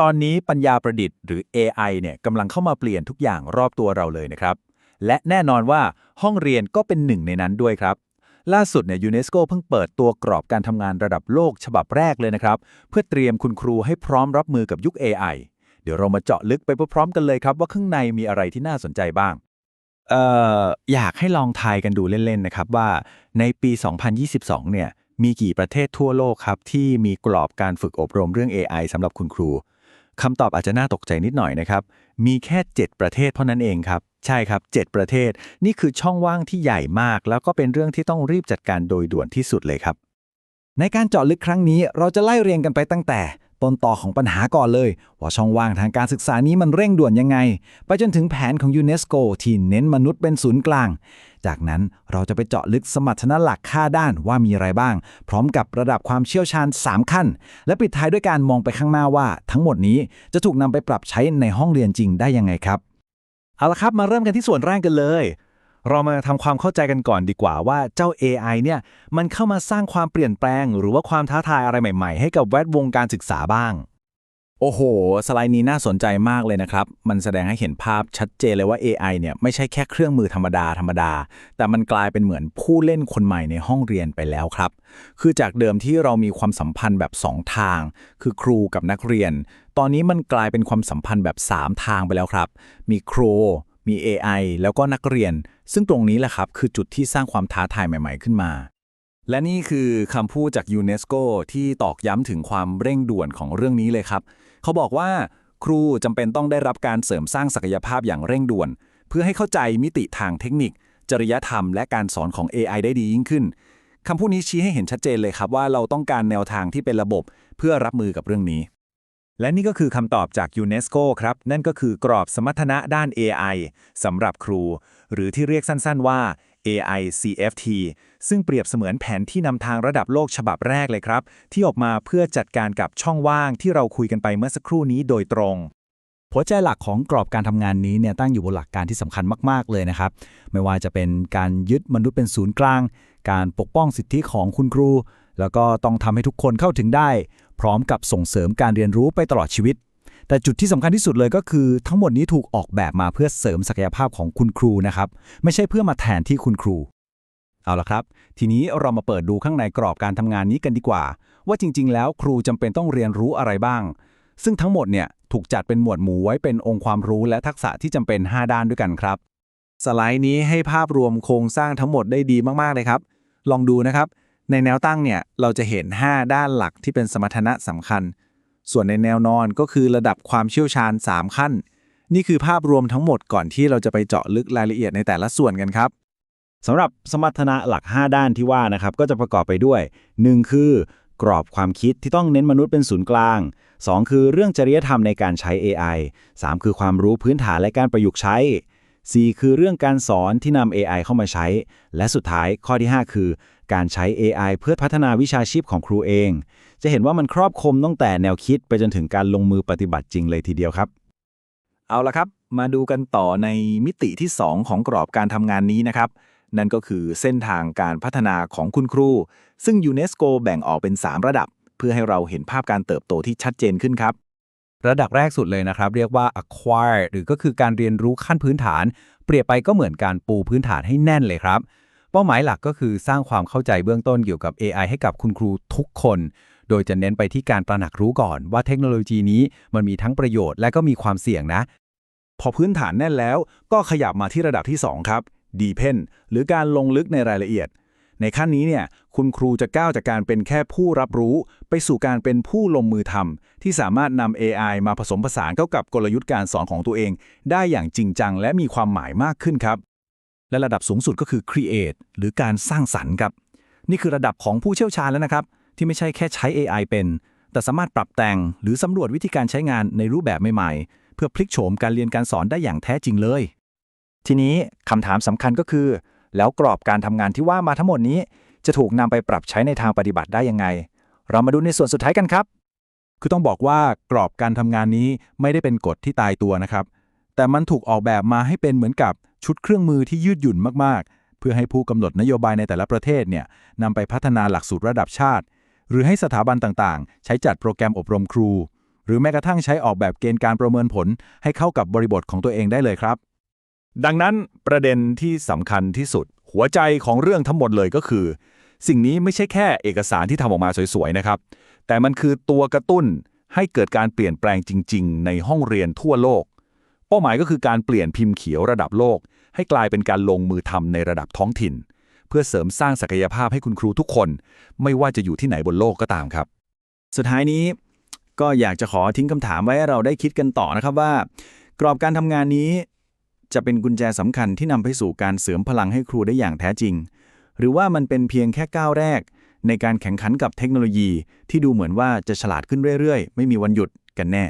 ตอนนี้ปัญญาประดิษฐ์หรือ AI เนี่ยกำลังเข้ามาเปลี่ยนทุกอย่างรอบตัวเราเลยนะครับ และแน่นอนว่าห้องเรียนก็เป็นหนึ่งในนั้นด้วยครับ ล่าสุดเนี่ยยูเนสโกเพิ่งเปิดตัวกรอบการทำงานระดับโลกฉบับแรกเลยนะครับ เพื่อเตรียมคุณครูให้พร้อมรับมือกับยุค AI เดี๋ยวเรามาเจาะลึกไปพร้อมๆกันเลยครับ ว่าข้างในมีอะไรที่น่าสนใจบ้างเอ่ออยากให้ลองทายกันดูเล่นๆนะครับว่าในปี 2022 เนี่ยมีกี่ประเทศทั่วโลกครับที่มีกรอบการฝึกอบรมเรื่อง AI สำหรับคุณครู คำตอบอาจจะน่าตกใจนิดหน่อยนะครับ มีแค่ 7 ประเทศเท่านั้นเองครับ ใช่ครับ 7 ประเทศ นี่คือช่องว่างที่ใหญ่มาก แล้วก็เป็นเรื่องที่ต้องรีบจัดการโดยด่วนที่สุดเลยครับ ในการเจาะลึกครั้งนี้เราจะไล่เรียงกันไปตั้งแต่ ต้นต่อของปัญหาก่อนเลย ว่าช่องว่างทางการศึกษานี้มันเร่งด่วนยังไง ไปจนถึงแผนของยูเนสโกที่เน้นมนุษย์เป็นศูนย์กลาง จากนั้นเราจะไปเจาะลึกสมรรถนะหลักค่าด้านว่ามีอะไรบ้าง พร้อมกับระดับความเชี่ยวชาญ 3 ขั้น และปิดท้ายด้วยการมองไปข้างหน้าว่า ทั้งหมดนี้จะถูกนำไปปรับใช้ในห้องเรียนจริงได้ยังไงครับเอาละครับมาเริ่มกันที่ส่วนแรกกันเลย เรามาทำความเข้าใจกันก่อนดีกว่าว่าเจ้า AI เนี่ยมันเข้ามาสร้างความเปลี่ยนแปลง หรือว่าความท้าทายอะไรใหม่ๆ ให้กับแวดวงการศึกษาบ้าง โอ้โห สไลด์นี้น่าสนใจมากเลยนะครับ มันแสดงให้เห็นภาพชัดเจนเลยว่า AI เนี่ยไม่ใช่แค่เครื่องมือธรรมดาธรรมดา แต่มันกลายเป็นเหมือนผู้เล่นคนใหม่ในห้องเรียนไปแล้วครับ คือจากเดิมที่เรามีความสัมพันธ์แบบ 2 ทาง คือครูกับนักเรียน ตอนนี้มันกลายเป็นความสัมพันธ์แบบ 3 ทางไปแล้วครับ มีครู มี AI แล้วก็นักเรียน ซึ่งตรงนี้แหละครับ คือจุดที่สร้างความท้าทายใหม่ ๆ ขึ้นมา และนี่คือคำพูดจากยูเนสโกที่ตอกย้ำถึงความเร่งด่วนของเรื่องนี้เลยครับ เขาบอกว่าครูจำเป็นต้องได้รับการเสริมสร้างศักยภาพอย่างเร่งด่วน เพื่อให้เข้าใจมิติทางเทคนิค จริยธรรม และการสอนของ AI ได้ดียิ่งขึ้นคำพูดนี้ชี้ให้เห็นชัดเจนเลยครับว่าเราต้องการแนวทางที่เป็นระบบเพื่อรับมือกับเรื่องนี้ และนี่ก็คือคำตอบจากยูเนสโกครับ นั่นก็คือกรอบสมรรถนะด้าน AI สำหรับครู หรือที่เรียกสั้นๆว่า AI CFT ซึ่งเปรียบเสมือนแผนที่นำทางระดับโลกฉบับแรกเลยครับ ที่ออกมาเพื่อจัดการกับช่องว่างที่เราคุยกันไปเมื่อสักครู่นี้โดยตรงหัวใจหลักของกรอบการทำงานนี้เนี่ยตั้งอยู่บนหลักการที่สำคัญมาก ๆ เลยนะครับ ไม่ว่าจะเป็นการยึดมนุษย์เป็นศูนย์กลาง การปกป้องสิทธิของคุณครู แล้วก็ต้องทำให้ทุกคนเข้าถึงได้ พร้อมกับส่งเสริมการเรียนรู้ไปตลอดชีวิต แต่จุดที่สำคัญที่สุดเลยก็คือ ทั้งหมดนี้ถูกออกแบบมาเพื่อเสริมศักยภาพของคุณครูนะครับ ไม่ใช่เพื่อมาแทนที่คุณครู เอาละครับ ทีนี้เรามาเปิดดูข้างในกรอบการทำงานนี้กันดีกว่า ว่าจริง ๆ แล้วครูจำเป็นต้องเรียนรู้อะไรบ้าง ซึ่งทั้งหมดเนี่ยถูกจัดเป็นหมวดหมู่ไว้เป็นองค์ความรู้และทักษะที่จำเป็น 5 ด้านด้วยกันครับสไลด์นี้ให้ภาพรวมโครงสร้างทั้งหมดได้ดีมากๆเลยครับ ลองดูนะครับ ในแนวตั้งเนี่ยเราจะเห็น 5 ด้านหลักที่เป็นสมรรถนะสำคัญ ส่วนในแนวนอนก็คือระดับความเชี่ยวชาญ 3 ขั้น นี่คือภาพรวมทั้งหมดก่อนที่เราจะไปเจาะลึกรายละเอียดในแต่ละส่วนกันครับสำหรับสมรรถนะหลัก 5 ด้านที่ว่านะครับก็จะประกอบไปด้วย 1. คือกรอบความคิดที่ต้องเน้นมนุษย์เป็นศูนย์กลาง 2. คือเรื่องจริยธรรมในการใช้ AI 3. คือความรู้พื้นฐานและการประยุกต์ใช้ 4. คือเรื่องการสอนที่นำ AI เข้ามาใช้ และสุดท้ายข้อที่ 5 คือ การใช้ AI เพื่อพัฒนาวิชาชีพของครูเอง จะเห็นว่ามันครอบคลุมตั้งแต่แนวคิดไปจนถึงการลงมือปฏิบัติจริงเลยทีเดียวครับ เอาละครับ มาดูกันต่อในมิติที่ 2 ของกรอบการทำงานนี้นะครับ นั่นก็คือเส้นทางการพัฒนาของคุณครู ซึ่งยูเนสโกแบ่งออกเป็น 3 ระดับ เพื่อให้เราเห็นภาพการเติบโตที่ชัดเจนขึ้นครับระดับแรกสุดเลยนะครับ เรียกว่า acquire หรือก็คือการเรียนรู้ขั้นพื้นฐาน เปรียบไปก็เหมือนการปูพื้นฐานให้แน่นเลยครับ เป้าหมายหลักก็คือสร้างความเข้าใจเบื้องต้นเกี่ยวกับ AI ให้กับคุณครูทุกคน โดยจะเน้นไปที่การตระหนักรู้ก่อนว่าเทคโนโลยีนี้มันมีทั้งประโยชน์และก็มีความเสี่ยงนะ พอพื้นฐานแน่นแล้ว ก็ขยับมาที่ระดับที่ 2 ครับ Deepen หรือการลงลึกในรายละเอียด ในขั้นนี้เนี่ยคุณครูจะก้าวจากการเป็นแค่ผู้รับรู้ ไปสู่การเป็นผู้ลงมือทำที่สามารถนำ AI มาผสมผสานเข้ากับกลยุทธ์การสอนของตัวเอง ได้อย่างจริงจังและมีความหมายมากขึ้นครับ และระดับสูงสุดก็คือ Create หรือการสร้างสรรค์ครับ นี่คือระดับของผู้เชี่ยวชาญแล้วนะครับ ที่ไม่ใช่แค่ใช้ AI เป็น แต่สามารถปรับแต่งหรือสำรวจวิธีการใช้งานในรูปแบบใหม่ๆ เพื่อพลิกโฉมการเรียนการสอนได้อย่างแท้จริงเลย ทีนี้คำถามสำคัญก็คือ แล้วกรอบการทำงานที่ว่ามาทั้งหมดนี้ จะถูกนำไปปรับใช้ในทางปฏิบัติได้ยังไง เรามาดูในส่วนสุดท้ายกันครับ คือต้องบอกว่ากรอบการทำงานนี้ไม่ได้เป็นกฎที่ตายตัวนะครับ แต่มันถูกออกแบบมาให้เป็นเหมือนกับ ชุดเครื่องมือที่ยืดหยุ่นมากๆ เพื่อให้ผู้กำหนดนโยบายในแต่ละประเทศเนี่ยนำไปพัฒนาหลักสูตรระดับชาติ หรือให้สถาบันต่างๆ ใช้จัดโปรแกรมอบรมครู หรือแม้กระทั่งใช้ออกแบบเกณฑ์การประเมินผล ให้เข้ากับบริบทของตัวเองได้เลยครับ ดังนั้นประเด็นที่สำคัญที่สุด หัวใจของเรื่องทั้งหมดเลยก็คือ สิ่งนี้ไม่ใช่แค่เอกสารที่ทำออกมาสวยๆนะครับ แต่มันคือตัวกระตุ้นให้เกิดการเปลี่ยนแปลงจริง ๆ ในห้องเรียนทั่วโลก เป้าหมายก็คือการเปลี่ยนพิมพ์เขียวระดับโลก ให้กลายเป็นการลงมือทำในระดับท้องถิ่น เพื่อเสริมสร้างศักยภาพให้คุณครูทุกคน ไม่ว่าจะอยู่ที่ไหนบนโลกก็ตามครับ สุดท้ายนี้ก็อยากจะขอทิ้งคำถามไว้ให้เราได้คิดกันต่อนะครับว่า กรอบการทำงานนี้ จะเป็นกุญแจสำคัญที่นำไปสู่การเสริมพลังให้ครูได้อย่างแท้จริง หรือว่ามันเป็นเพียงแค่ก้าวแรก ในการแข่งขันกับเทคโนโลยี ที่ดูเหมือนว่าจะฉลาดขึ้นเรื่อยๆ ไม่มีวันหยุดกันแน่